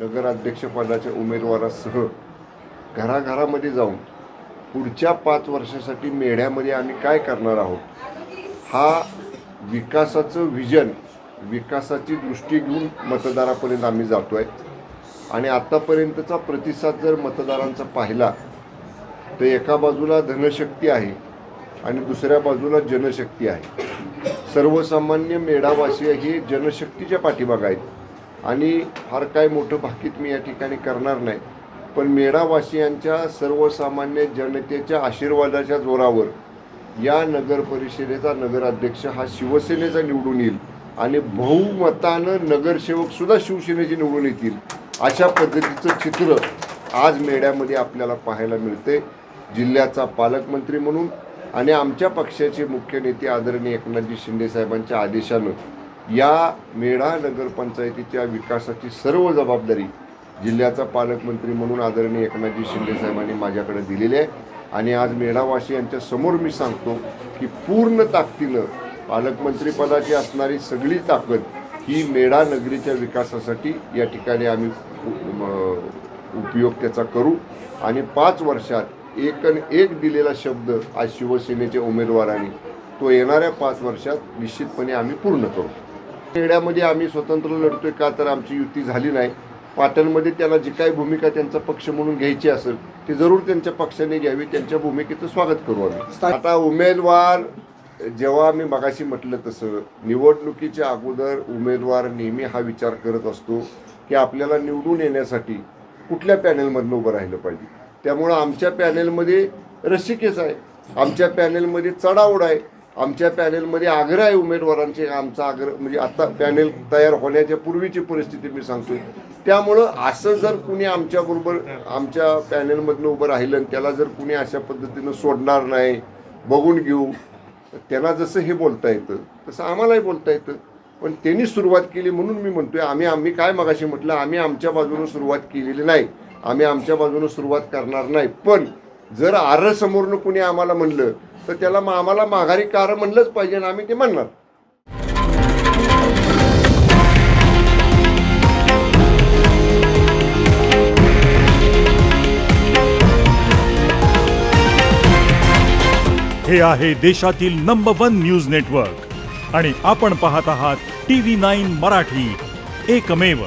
नगराध्यक्षपदाच्या उमेदवारासह घराघरामध्ये जाऊन पुढच्या पाच वर्षासाठी मेढ्यामध्ये आम्ही काय करणार आहोत? हा विकासाचं विजन विकासाची दृष्टी घेऊन मतदारापर्यंत आम्ही जातो आहे आणि आत्तापर्यंतचा प्रतिसाद जर मतदारांचा पाहिला तर एका बाजूला धनशक्ती आहे आणि दुसऱ्या बाजूला जनशक्ती आहे. सर्वसामान्य मेढावासीय हे जनशक्तीच्या पाठीमागं आहेत. आणि फार काय मोठं भाकीत मी या ठिकाणी करणार नाही. पण मेढावासियांच्या सर्वसामान्य जनतेच्या आशीर्वादाच्या जोरावर या नगर परिषदेचा नगराध्यक्ष हा शिवसेनेचा निवडून येईल आणि बहुमतानं नगरसेवकसुद्धा शिवसेनेचे निवडून येतील अशा पद्धतीचं चित्र आज मेढ्यामध्ये आपल्याला पाहायला मिळते जिल्ह्याचा पालकमंत्री म्हणून आणि आमच्या पक्षाचे मुख्य नेते आदरणीय एकनाथजी शिंदे साहेबांच्या आदेशानं या मेढा नगरपंचायतीच्या विकासाची सर्व जबाबदारी जिल्ह्याचा पालकमंत्री म्हणून आदरणीय एकनाथजी शिंदे साहेबांनी माझ्याकडे दिलेली आहे. आणि आज मेढावासी यांच्या समोर मी सांगतो की पूर्ण ताकदीनं पालकमंत्रीपदाची असणारी सगळी ताकद ही मेढा नगरीच्या विकासासाठी या ठिकाणी आम्ही उपयोग त्याचा करू. आणि पाच वर्षात एकन एक दिलेला शब्द आज शिवसेनेच्या उमेदवारांनी तो येणाऱ्या पाच वर्षात निश्चितपणे आम्ही पूर्ण करू. खेड्यामध्ये आम्ही स्वतंत्र लढतोय का तर आमची युती झाली नाही. पाटणमध्ये त्याला जी काही भूमिका त्यांचा पक्ष म्हणून घ्यायची असेल ती जरूर त्यांच्या पक्षाने घ्यावी त्यांच्या भूमिकेचं स्वागत करू आम्ही. आता उमेदवार जेव्हा मी मगाशी म्हटलं तसं निवडणुकीच्या अगोदर उमेदवार नेहमी हा विचार करत असतो की आपल्याला निवडून येण्यासाठी कुठल्या पॅनेलमधनं उभं राहिलं पाहिजे? त्यामुळं आमच्या पॅनेलमध्ये रसिकेच आहे. आमच्या पॅनेलमध्ये चढाओढ आहे. आमच्या पॅनेलमध्ये आग्रह आहे उमेदवारांचे आमचा आग्रह म्हणजे आता पॅनेल तयार होण्याच्या पूर्वीची परिस्थिती मी सांगतो त्यामुळं असं जर कुणी आमच्याबरोबर आमच्या पॅनेलमधनं उभं राहिलं आणि त्याला जर कुणी अशा पद्धतीनं सोडणार नाही बघून घेऊ त्यांना जसं हे बोलता येतं तसं आम्हालाही बोलता येतं. पण त्यांनी सुरुवात केली म्हणून मी म्हणतोय आम्ही आम्ही काय मगाशी म्हटलं आम्ही आमच्या बाजूनं सुरुवात केलेली नाही. आम्ही आमच्या बाजूनं सुरुवात करणार नाही. पण जर आर समोरनं कुणी आम्हाला म्हणलं तर त्याला मग आम्हाला माघारी कार म्हणलंच पाहिजे आणि आम्ही ते म्हणणार. हे आहे देशातील नंबर वन न्यूज नेटवर्क आणि आपण पाहत आहात टी व्ही नाईन मराठी. एकमेव.